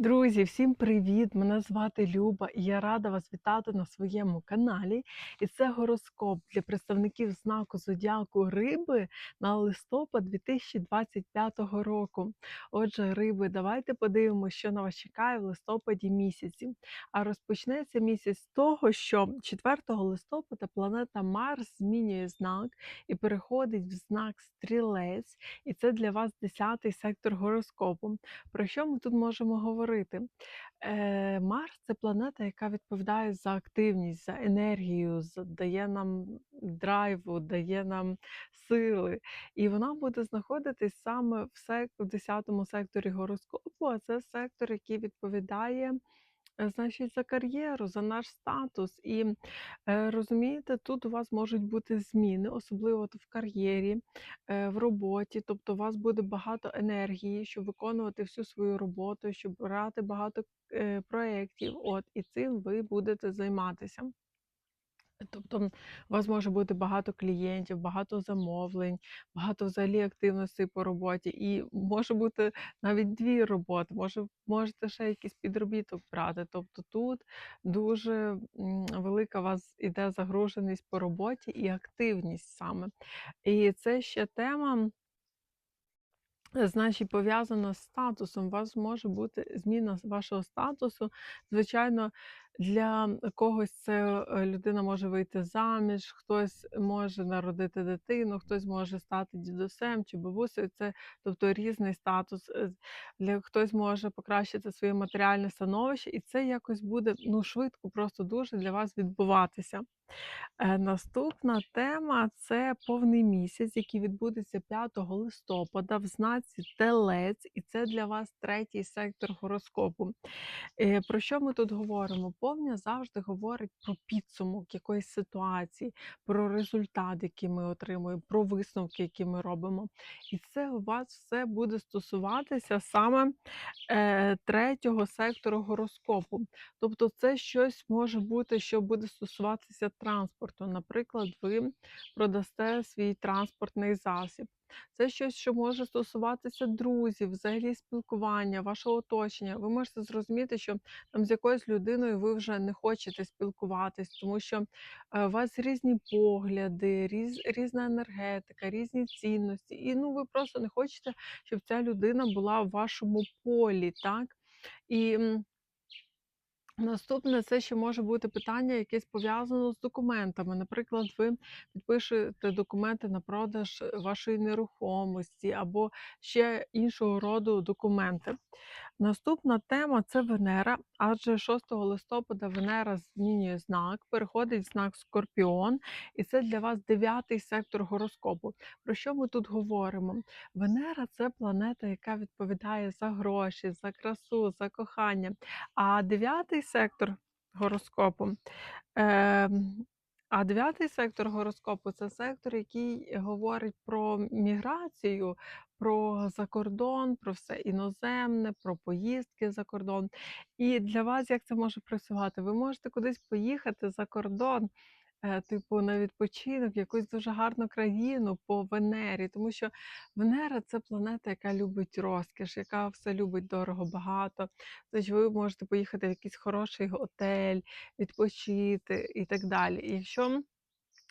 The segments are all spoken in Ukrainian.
Друзі, всім привіт! Мене звати Люба, і я рада вас вітати на своєму каналі. І це гороскоп для представників знаку зодіаку Риби на листопад 2025 року. Отже, риби, давайте подивимося, що на вас чекає в листопаді місяці. А розпочнеться місяць з того, що 4 листопада планета Марс змінює знак і переходить в знак Стрілець, і це для вас 10-й сектор гороскопу. Про що ми тут можемо говорити? Е, Марс це планета, яка відповідає за активність, за енергію, дає нам драйву, дає нам сили. І вона буде знаходитись саме в, сек- в 10 секторі гороскопу, а це сектор, який відповідає. Е, Значить, за кар'єру, за наш статус. І е, розумієте, тут у вас можуть бути зміни, особливо в кар'єрі, е, в роботі. Тобто, у вас буде багато енергії, щоб виконувати всю свою роботу, щоб брати багато проєктів. От, і цим ви будете займатися. Тобто, у вас може бути багато клієнтів, багато замовлень, багато взагалі активностей по роботі, і може бути навіть дві роботи, може, можете ще якийсь підробіток брати. Тобто тут дуже велика у вас іде загруженість по роботі і активність саме. І це ще тема. Е, Значить, пов'язано з статусом. У вас може бути зміна вашого статусу. Звичайно, для когось це е, людина може вийти заміж, хтось може народити дитину, хтось може стати дідусем чи бабусею. Це тобто різний статус. Е, Для хтось може покращити своє матеріальне становище, і це якось буде ну швидко, просто дуже для вас відбуватися. Е, Наступна тема це повний місяць, який відбудеться 5 листопада в знаці Телець, і це для вас третій сектор гороскопу. Про що ми тут говоримо? Повня завжди говорить про підсумок якоїсь ситуації, про результат, який ми отримуємо, про висновки, які ми робимо. І це у вас все буде стосуватися саме е, третього сектору гороскопу. Тобто, це щось може бути, що буде стосуватися транспорту. Наприклад, ви продасте свій транспортний засіб. Це щось, що може стосуватися друзів, взагалі спілкування, вашого оточення. Ви можете зрозуміти, що там з якоюсь людиною ви вже не хочете спілкуватись, тому що е, у вас різні погляди, різ, різна енергетика, різні цінності. І ну ви просто не хочете, щоб ця людина була в вашому полі, так? І Наступне це ще може бути питання, якесь пов'язано з документами. Наприклад, ви підпишете документи на продаж е, вашої нерухомості або ще іншого роду документи. Наступна тема це Венера, адже 6 листопада Венера змінює знак, переходить знак Скорпіон, і це для вас дев'ятий сектор гороскопу. Про що ми тут говоримо? Венера це планета, яка відповідає за гроші, за красу, за кохання. А дев'ятий сектор гороскопу. ем, а дев'ятий сектор гороскопу це сектор, який говорить про міграцію, про закордон, про все іноземне, про поїздки за кордон. І для вас як це може працювати? Ви можете кудись поїхати за кордон, типу на відпочинок, якусь дуже гарну країну по Венері, тому що Венера це планета, яка любить розкіш, яка все любить дорого, багато. Значить, ви можете поїхати в якийсь хороший готель, відпочити і так далі. І якщо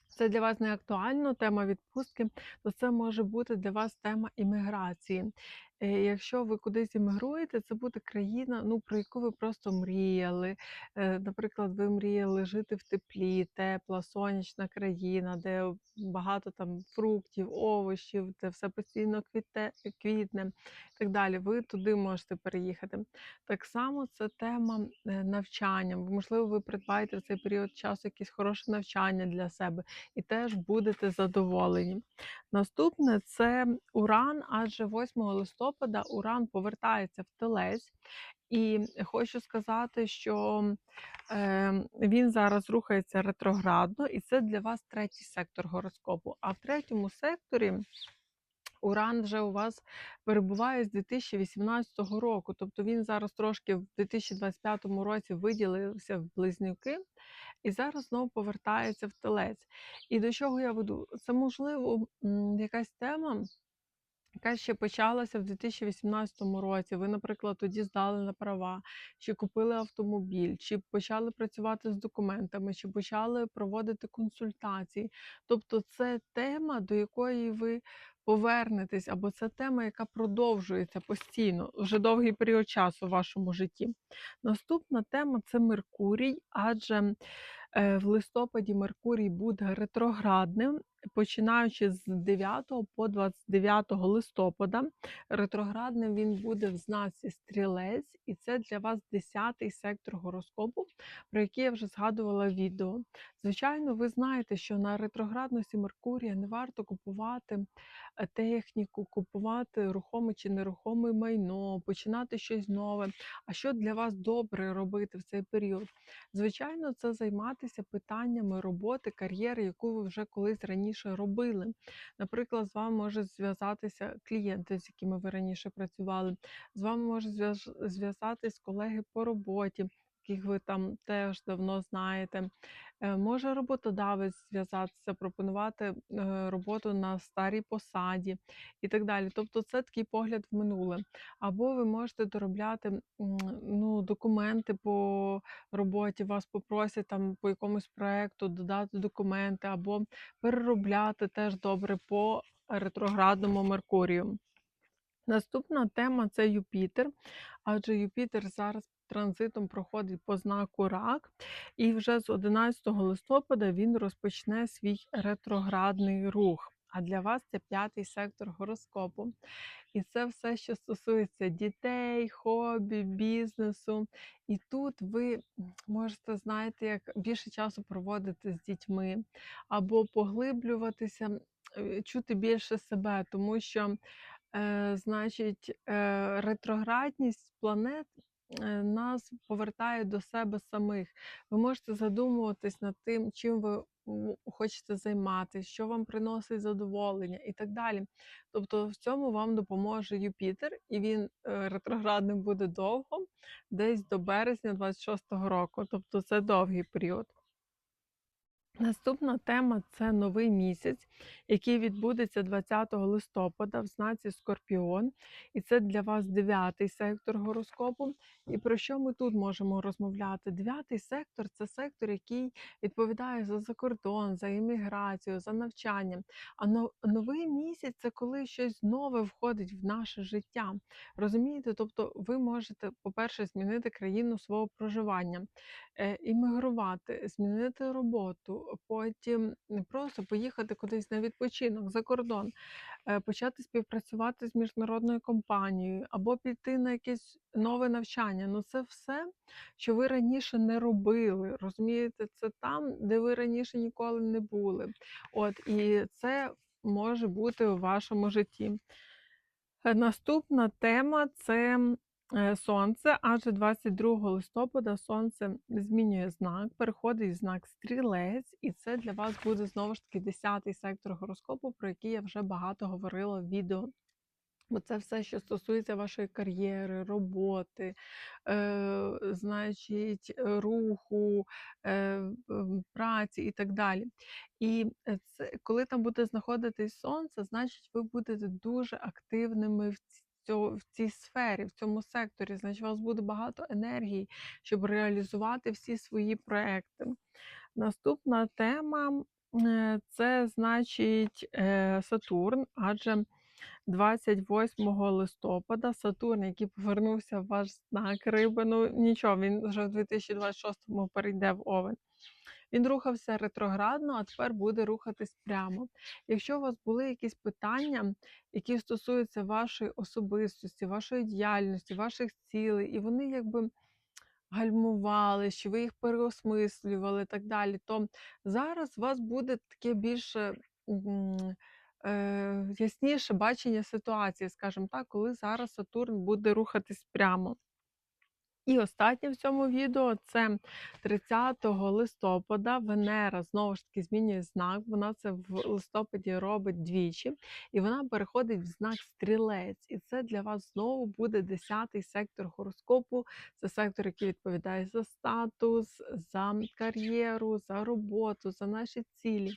це для вас не актуально, тема відпустки, то це може бути для вас тема імміграції. Е, Якщо ви кудись іммігруєте, це буде країна, ну, про яку ви просто мріяли. Е, Наприклад, ви мріяли жити в теплі, тепла, сонячна країна, де багато там фруктів, овочів, де все постійно квіте, квітне і так далі. Ви туди можете переїхати. Так само це тема е, навчання. Можливо, ви придбаєте в цей період часу якесь хороше навчання для себе і теж будете задоволені. Наступне це Уран, адже 8 листопада Уран повертається в Телець. І хочу сказати, що е, він зараз рухається ретроградно, і це для вас третій сектор гороскопу. А в третьому секторі Уран вже у вас перебуває з 2018 року. Тобто він зараз трошки в 2025 році виділився в близнюки і зараз знову повертається в телець. І до чого я веду? Це можливо якась тема яка ще почалася в 2018 році. Ви, наприклад, тоді здали на права, чи купили автомобіль, чи почали працювати з документами, чи почали проводити консультації. Тобто це тема, до якої ви повернетесь, або це тема, яка продовжується постійно вже довгий період часу в вашому житті. Наступна тема це Меркурій, адже е, в листопаді Меркурій буде ретроградним, починаючи з 9 по 29 листопада. Ретроградним він буде в знаці стрілець, і це для вас 10-й сектор гороскопу, про який я вже згадувала відео. Звичайно, ви знаєте, що на ретроградності Меркурія не варто купувати е, техніку, купувати рухоме чи нерухоме майно, починати щось нове. А що для вас добре робити в цей період? Звичайно, це займатися питаннями роботи, кар'єри, яку ви вже колись раніше робили. Наприклад, з вами може зв'язатися клієнти, з якими ви раніше працювали, з вами може зв'язатись колеги по роботі, яких ви там теж давно знаєте. Е, Може роботодавець зв'язатися, пропонувати е, роботу на старій посаді і так далі. Тобто, це такий погляд в минуле. Або ви можете доробляти ну, документи по роботі, вас попросять там по якомусь проекту додати документи, або переробляти теж добре по ретроградному Меркурію. Наступна тема це Юпітер, адже Юпітер зараз транзитом проходить по знаку Рак, і вже з 11 листопада він розпочне свій ретроградний рух. А для вас це п'ятий сектор гороскопу. І це все, що стосується дітей, хобі, бізнесу. І тут ви можете, знаєте, як більше часу проводити з дітьми, або поглиблюватися, е, чути більше себе, тому що Е, значить, е, ретроградність планет е, нас повертає до себе самих. Ви можете задумуватись над тим, чим ви хочете займатися, що вам приносить задоволення і так далі. Тобто в цьому вам допоможе Юпітер, і він ретроградним буде довго, десь до березня 26-го року. Тобто це довгий період. Наступна тема це новий місяць, який відбудеться 20 листопада в знаці Скорпіон. І це для вас дев'ятий сектор гороскопу. І про що ми тут можемо розмовляти? Дев'ятий сектор це сектор, який відповідає за закордон, за імміграцію, за навчання. А новий місяць це коли щось нове входить в наше життя. Розумієте? Тобто ви можете, по-перше, змінити країну свого проживання е, іммігрувати, змінити роботу, потім просто поїхати кудись на відпочинок за кордон, е, почати співпрацювати з міжнародною компанією або піти на якесь нове навчання. Ну це все, що ви раніше не робили. Розумієте, це там, де ви раніше ніколи не були. От і це може бути у вашому житті. Е, Наступна тема це сонце, адже 22 листопада сонце змінює знак, переходить знак стрілець, і це для вас буде знову ж таки 10-й сектор гороскопу, про який я вже багато говорила в відео. Бо це все, що стосується вашої кар'єри, роботи, е, значить, е, руху, е, праці і так далі. І е, це, коли там буде знаходитись сонце, значить, ви будете дуже активними в в цій сфері, в цьому секторі. Значить, у вас буде багато енергії, щоб реалізувати всі свої проекти. Наступна тема е, це значить е, Сатурн, адже 28 листопада Сатурн, який повернувся в ваш знак риби, ну нічого, він вже в 2026-му перейде в Овен. Він рухався ретроградно, а тепер буде рухатись прямо. Якщо у вас були якісь питання, які стосуються вашої особистості, вашої діяльності, ваших цілей, і вони якби гальмували, що ви їх переосмислювали і так далі, то зараз у вас буде таке більше е, ясніше бачення ситуації, скажімо так, коли зараз Сатурн буде рухатись прямо. І останнє в цьому відео це 30 листопада Венера знову ж таки змінює знак. Вона це в листопаді робить двічі, і вона переходить в знак стрілець. І це для вас знову буде 10-й сектор гороскопу. Це сектор, який відповідає за статус, за кар'єру, за роботу, за наші цілі.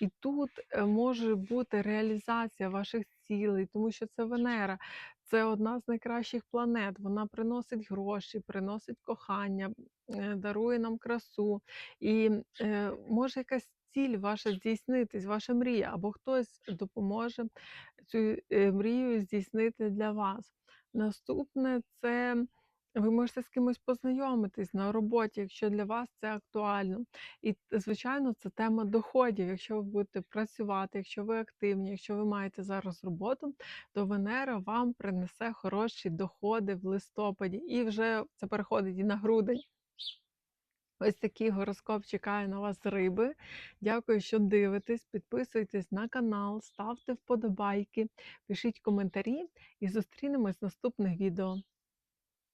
І тут е, може бути реалізація ваших цілей, тому що це Венера. Це одна з найкращих планет. Вона приносить гроші, приносить кохання, е, дарує нам красу. І е, може якась ціль ваша здійснитись, ваша мрія, або хтось допоможе цю е, мрію здійснити для вас. Наступне це ви можете з кимось познайомитись на роботі, якщо для вас це актуально. І, звичайно, це тема доходів. Якщо ви будете працювати, якщо ви активні, якщо ви маєте зараз роботу, то Венера вам принесе хороші доходи в листопаді. І вже це переходить і на грудень. Ось такий гороскоп чекає на вас риби. Дякую, що дивитесь. Підписуйтесь на канал, ставте вподобайки, пишіть коментарі і зустрінемось в наступних відео.